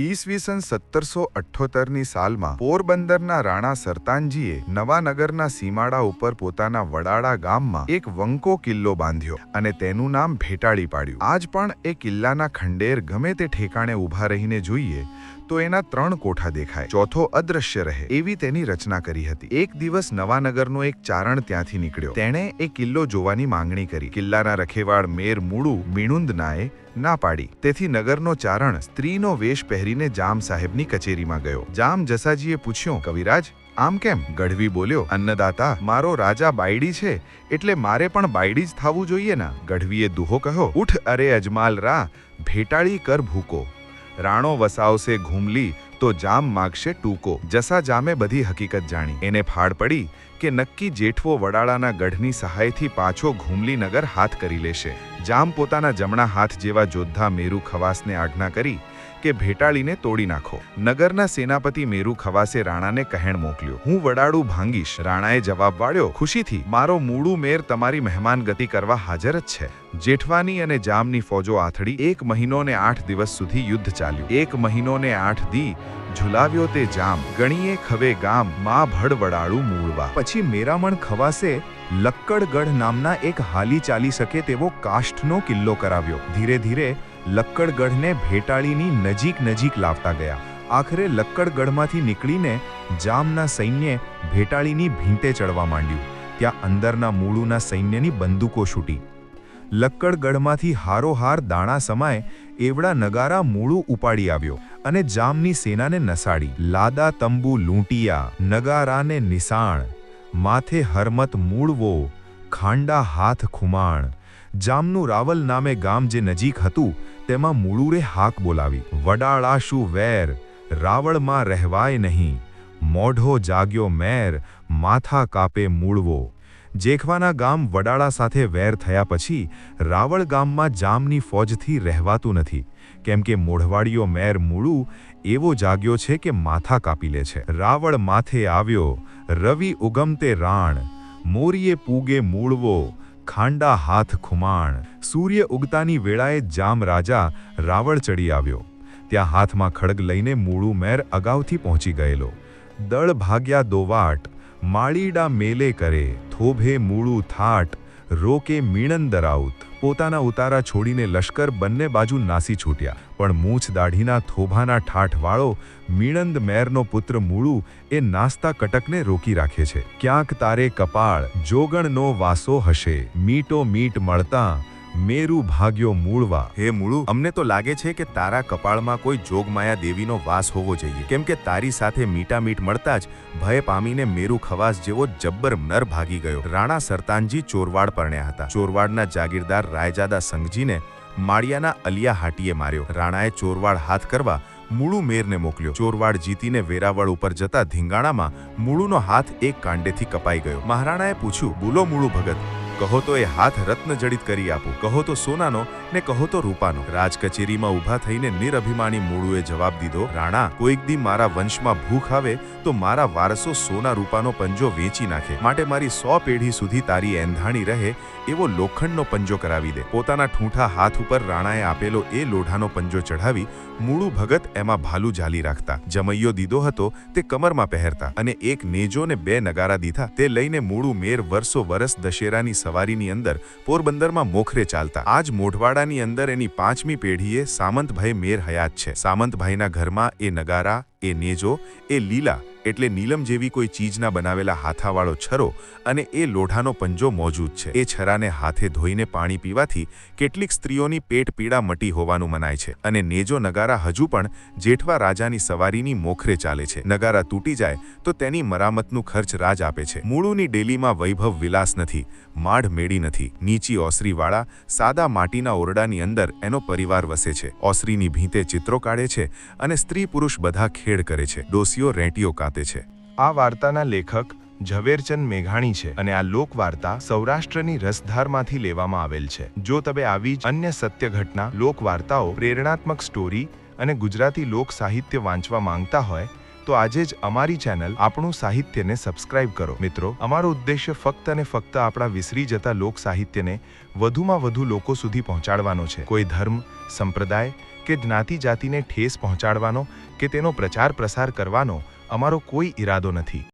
ઈસવીસન સત્તરસો અઠ્ઠોતેરની સાલમાં પોરબંદરના રાણા સરતાનજીએ નવાનગરના સીમાડા ઉપર પોતાના વડાળા ગામમાં એક વંકો કિલ્લો બાંધ્યો અને તેનું નામ ભેટાળી પાડ્યું. આજ પણ એ કિલ્લાના ખંડેર ગમે તે ઠેકાણે ઊભા રહીને જોઈએ તો એના ત્રણ કોઠા દેખાય. ચોથો અદ્રશ્ય રહે એવી તેની રચના કરી હતી. એક દિવસ નવાનગરનો એક ચારણ ત્યાંથી નીકળ્યો. તેણે એ કિલ્લો જોવાની માંગણી કરી. કિલ્લાના રખેવાળ મેર મૂળુ મીણુંદનાએ ના પાડી. તેથી નગરનો ચારણ સ્ત્રીનો વેશ પહેરીને જામ સાહેબની કચેરીમાં ગયો. જામ જસાજીએ પૂછ્યું, કવિરાજ, આમ કેમ? ગઢવી બોલ્યો, અન્નદાતા, મારો રાજા બાયડી છે, એટલે મારે પણ બાયડી જ થવું જોઈએ ના. ગઢવીએ દુહો કહ્યો, ઉઠ, અરે અજમાલ રા, ભેટાળી કર ભૂકો. રાણો વસાવશે ઘૂમલી, તો જામ માગશે ટૂકો. જસા જામે બધી હકીકત જાણી. એને ફાળ પડી કે નક્કી જેઠવો વડાળાના ગઢની સહાયથી પાછો ઘૂમલી નગર હાથ કરી લેશે. જામ પોતાના જમણા હાથ જેવા જોદ્ધા મેરુ ખવાસને આજ્ઞા કરી કે ભેટાળીને તોડી નાખો. નગરના સેનાપતિ મેરુ ખવાસે રાણાને કહેણ મોકલ્યો. હું વડાડું ભાંગીશ. રાણાએ જવાબ વાળ્યો, ખુશીથી, મારો મૂળું મેર તમારી મહેમાન ગતિ કરવા હાજર જ છે. જેઠવાની અને જામની ફોજો આથડી એક મહિનો ને આઠ દિવસ સુધી યુદ્ધ ચાલ્યું. એક મહિનો ને આઠ દી ઝુલાવ્યો તે જામ. ગણીએ ખવે ગામ, માં ભડ વડાળું મૂળવા. પછી મેરામણ ખવાસે લક્કડગઢ નામના એક હાલી ચાલી શકે તેવો કાષ્ઠનો કિલ્લો કરાવ્યો. ધીરે ધીરે લક્કડગઢને ભેટાળીની નજીક નજીક લાવતા ગયા. આખરે લક્કડગઢમાંથી નીકળીને જામના સૈન્યે ભેટાળીની ભીંતે ચડવા માંડ્યું. ત્યાં અંદરના મૂળુના સૈન્યની બંદૂકો છૂટી. લક્કડગઢમાંથી હારોહાર દાણા સમાય એવડા નગારા મૂળું ઉપાડી આવ્યો અને જામની સેનાને નસાડી. લાદા, તંબુ, લૂંટિયા, નગારાને નિશાણ માથે હરમત મૂળવો, ખાંડા હાથ ખુમાણ. જામનું રાવલ નામે ગામ જે નજીક હતું તેમાં મૂળુરે હાક બોલાવી વડાળા શું વેર, રાવળમાં રહેવાય નહીં, મોઢો જાગ્યો મેર, માથા કાપે મૂળવો. જેખવાના ગામ વડાળા સાથે વેર થયા પછી, રાવળ ગામમાં જામની ફોજથી રહેવાતું નથી. કેમ કે મોઢવાડિયો મેર મૂળું એવો જાગ્યો છે કે માથા કાપી લે છે. રાવળ માથે આવ્યો, રવિ ઉગમતે રાણ, મોરીએ પૂગે મૂળવો ખાંડા હાથ ખુમાણ. સૂર્ય ઉગતાની વેળાએ જામ રાજા રાવળ ચડી આવ્યો. ત્યાં હાથમાં ખડગ લઈને મૂળું મેર અગાઉથી પહોંચી ગયેલો. દળ ભાગ્યા દોવાટ, માળીડા મેલે કરે, થોભે મૂળું થાટ રોકે મીણંદરાઉત પોતાના ઉતારા છોડીને લશ્કર બંને બાજુ નાસી છૂટ્યા. પણ મૂછ દાઢીના થોભાના ઠાઠવાળો મીણંદ મેરનો પુત્ર મૂળું એ નાસ્તા કટકને રોકી રાખે છે. ક્યાંક તારે કપાળ, જોગણનો વાસો હશે. મીટો મીટ મળતા મેરુ ભાગ્યો મૂળવા. હે મૂળું, અમને તો લાગે છે કે તારા કપાળમાં કોઈ જોગમાયા દેવીનો વાસ હોવો જોઈએ. કેમ કે તારી સાથે મીઠ મળતા જ ભય પામીને મેરુ ખવાસ જેવો જબ્બર નર ભાગી ગયો. રાણા સરતાનજી ચોરવાડ પરણ્યા હતા. ચોરવાડના જાગીરદાર રાયજાદા સંઘજીને માળિયાના અલિયા હાટીએ માર્યો. રાણાએ ચોરવાડ હાથ કરવા મૂળું મેરને મોકલ્યો. ચોરવાડ જીતીને વેરાવળ ઉપર જતા ધીંગાણામાં મૂળુનો હાથ એક કાંડેથી કપાઈ ગયો. મહારાણાએ પૂછ્યું, બોલો મૂળું ભગત કહો તો એ હાથ રત્ન જડિત કરી આપું, કહો તો સોનાનો ને કહો તો રૂપાનો. રાજ કચેરીમાં ઊભા થઈને નિરભિમાની મૂળુએ જવાબ દીધો, રાણા, કોઈક દી મારા વંશમાં ભૂખ આવે તો મારા વારસો સોના રૂપાનો પંજો વેચી નાખે. માટે મારી સો પેઢી સુધી તારી એંધાણી રહે એવો લોખંડનો પંજો કરાવી દે. પોતાના ઠૂંઠા હાથ ઉપર રાણાએ આપેલો એ લોઢાનો પંજો ચઢાવી મૂળું ભગત એમાં ભાલું ઝાલી રાખતા. જમૈયો દીધો હતો, તે કમરમાં પહેરતા અને એક નેજો ને બે નગારા દીધા. તે લઈને મૂળું મેર વર્ષો વરસ દશેરાની સવારીની અંદર પોરબંદરમાં મોખરે ચાલતા. આજ મોઢવાડાની અંદર એની પાંચમી પેઢીએ સામંતભાઈ મેર હયાત છે. સામંતભાઈના ઘરમાં એ નગારા, એ નેજો, એ લીલા એટલે નીલમ જેવી કોઈ ચીજના બનાવેલા હાથાવાળો છરો અને એ લોઢાનો પંજો મોજૂદ છે. એ છરાને હાથે ધોઈને પાણી પીવાથી કેટલીક સ્ત્રીઓની પેટ પીડા મટી હોવાનું મનાય છે અને નેજો નગારા હજુ પણ જેઠવા રાજાની સવારીની મોખરે ચાલે છે. નગારા તૂટી જાય તો તેની મરામતનું ખર્ચ રાજ આપે છે. મૂળુની ડેલીમાં વૈભવ વિલાસ નથી, માઢ મેળી નથી, નીચી ઓસરીવાળા, સાદા માટીના ઓરડાની અંદર એનો પરિવાર વસે છે. ઓસરીની ભીંતે ચિત્રો કાઢે છે અને સ્ત્રી પુરુષ બધા ખેડ કરે છે. ડોસીઓ રેંટીઓ કાતે છે. આ વાર્તાના લેખક ઝવેરચંદ મેઘાણી છે અને આ લોકવાર્તા સૌરાષ્ટ્રની રસધારમાંથી લેવામાં આવેલ છે. જો તમે આવી જ અન્ય સત્ય ઘટના, લોકવાર્તાઓ, પ્રેરણાત્મક સ્ટોરી અને ગુજરાતી લોક સાહિત્ય વાંચવા માંગતા હોય, તો આજે જ અમારી ચેનલ આપણું સાહિત્યને સબસ્ક્રાઇબ કરો. મિત્રો, અમારો ઉદ્દેશ્ય ફક્ત અને ફક્ત આપણા વિસરી જતા લોક સાહિત્યને વધુમાં વધુ લોકો સુધી પહોંચાડવાનો છે. કોઈ ધર્મ, સંપ્રદાય કે જ્ઞાતિ જાતિને ઠેસ પહોંચાડવાનો કે તેનો પ્રચાર પ્રસાર કરવાનો અમારો કોઈ ઈરાદો નથી.